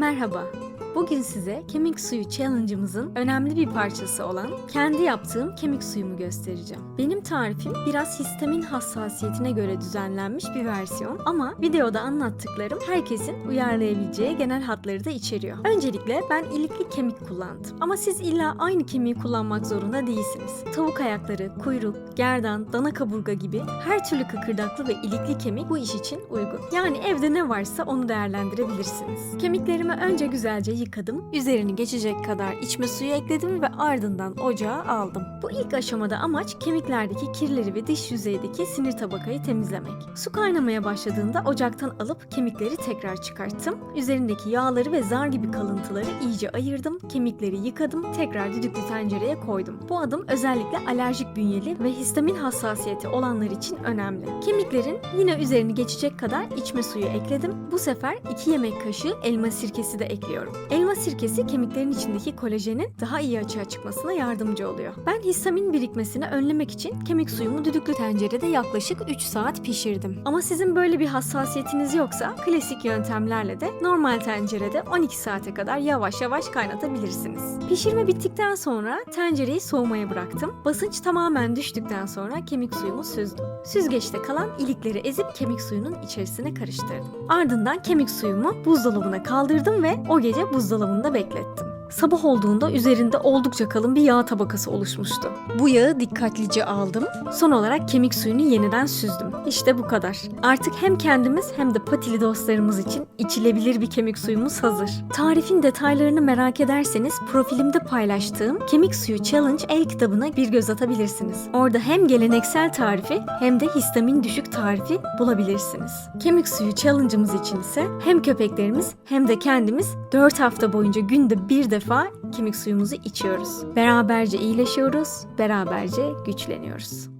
Merhaba. Bugün size kemik suyu challenge'ımızın önemli bir parçası olan kendi yaptığım kemik suyumu göstereceğim. Benim tarifim biraz histamin hassasiyetine göre düzenlenmiş bir versiyon ama videoda anlattıklarım herkesin uyarlayabileceği genel hatları da içeriyor. Öncelikle ben ilikli kemik kullandım. Ama siz illa aynı kemiği kullanmak zorunda değilsiniz. Tavuk ayakları, kuyruk, gerdan, dana kaburga gibi her türlü kıkırdaklı ve ilikli kemik bu iş için uygun. Yani evde ne varsa onu değerlendirebilirsiniz. Kemiklerimi önce güzelce yıkadım. Üzerini geçecek kadar içme suyu ekledim ve ardından ocağa aldım. Bu ilk aşamada amaç kemiklerdeki kirleri ve dış yüzeydeki sinir tabakayı temizlemek. Su kaynamaya başladığında ocaktan alıp kemikleri tekrar çıkarttım. Üzerindeki yağları ve zar gibi kalıntıları iyice ayırdım. Kemikleri yıkadım. Tekrar düdüklü tencereye koydum. Bu adım özellikle alerjik bünyeli ve histamin hassasiyeti olanlar için önemli. Kemiklerin yine üzerini geçecek kadar içme suyu ekledim. Bu sefer 2 yemek kaşığı elma sirkesi de ekliyorum. Elma sirkesi kemiklerin içindeki kolajenin daha iyi açığa çıkmasına yardımcı oluyor. Ben histamin birikmesini önlemek için kemik suyumu düdüklü tencerede yaklaşık 3 saat pişirdim. Ama sizin böyle bir hassasiyetiniz yoksa klasik yöntemlerle de normal tencerede 12 saate kadar yavaş yavaş kaynatabilirsiniz. Pişirme bittikten sonra tencereyi soğumaya bıraktım. Basınç tamamen düştükten sonra kemik suyumu süzdüm. Süzgeçte kalan ilikleri ezip kemik suyunun içerisine karıştırdım. Ardından kemik suyumu buzdolabına kaldırdım ve o gece buzdolabında beklettim. Sabah olduğunda üzerinde oldukça kalın bir yağ tabakası oluşmuştu. Bu yağı dikkatlice aldım. Son olarak kemik suyunu yeniden süzdüm. İşte bu kadar. Artık hem kendimiz hem de patili dostlarımız için içilebilir bir kemik suyumuz hazır. Tarifin detaylarını merak ederseniz profilimde paylaştığım Kemik Suyu Challenge el kitabına bir göz atabilirsiniz. Orada hem geleneksel tarifi hem de histamin düşük tarifi bulabilirsiniz. Kemik Suyu Challenge'ımız için ise hem köpeklerimiz hem de kendimiz 4 hafta boyunca günde bir defa kemik suyumuzu içiyoruz. Beraberce iyileşiyoruz, beraberce güçleniyoruz.